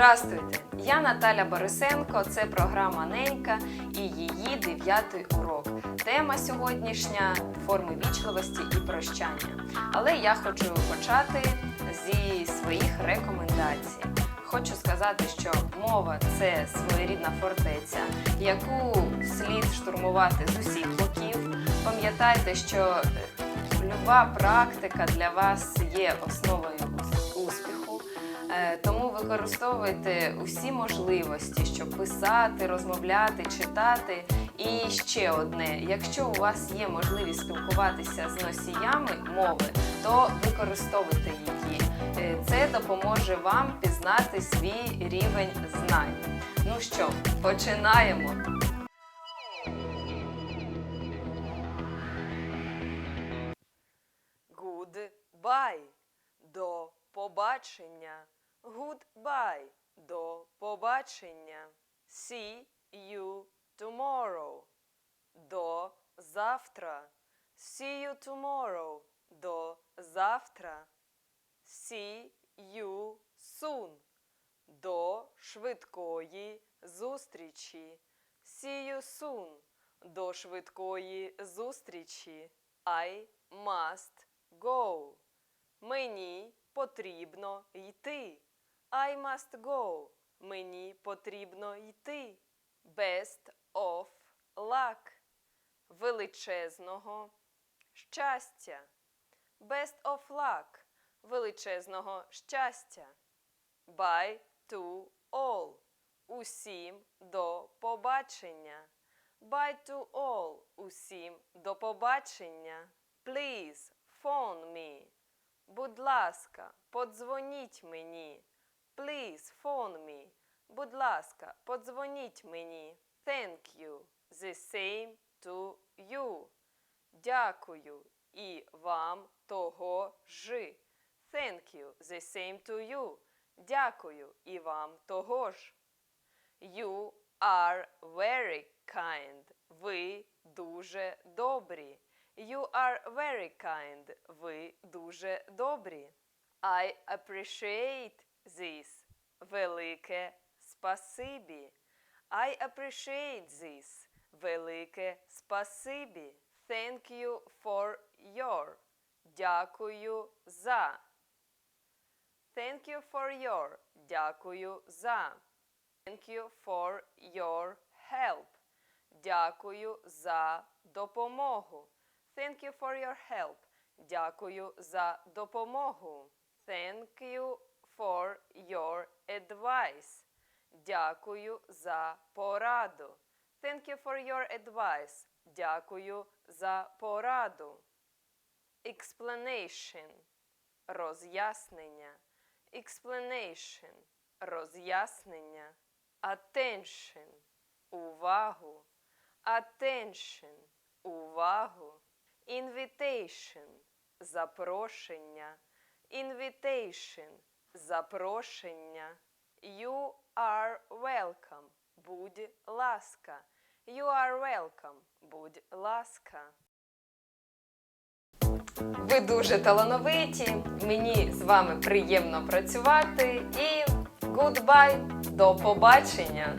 Здравствуйте! Я Наталя Борисенко. Це програма Ненька і її дев'ятий урок. Тема сьогоднішня форми вічливості і прощання. Але я хочу почати зі своїх рекомендацій. Хочу сказати, що мова це своєрідна фортеця, яку слід штурмувати з усіх боків. Пам'ятайте, що е, люба практика для вас є основою Тому використовуйте усі можливості, щоб писати, розмовляти, читати. І ще одне: якщо у вас є можливість спілкуватися з носіями мови, то використовуйте її. Е, Це допоможе вам пізнати свій рівень знань. Ну що, починаємо. Goodbye. До побачення. Goodbye. До побачення. See you tomorrow. До завтра. See you tomorrow. До завтра. See you soon. До швидкої зустрічі. See you soon. До швидкої зустрічі. I must go. Мені потрібно йти. I must go. Мені потрібно йти. Best of luck. Величезного щастя. Best of luck. Величезного щастя. Bye to all. Усім до побачення. Bye to all. Усім до побачення. Please phone me. Будь ласка, подзвоніть мені. Please phone me. Будь ласка, подзвоніть мені. Thank you. The same to you. Дякую і вам того ж. Thank you. The same to you. Дякую і вам того ж. You are very kind. Ви дуже добрі. You are very kind. Ви дуже добрі. I appreciate this. Велике спасибі. I appreciate this. Велике спасибі. Thank you for your. Дякую за. Thank you for your. Дякую за. Thank you for your help. Дякую за допомогу. Thank you for your help. Дякую за допомогу. Thank you for your advice. Дякую за пораду. Thank you for your advice. Дякую за пораду. Explanation. Роз'яснення. Explanation. Роз'яснення. Attention. Увагу. Attention. Увагу. Invitation. Запрошення. Invitation. Запрошення. You are welcome. Будь ласка. You are welcome. Будь ласка. Ви дуже талановиті. Мені з вами приємно працювати. І goodbye. До побачення!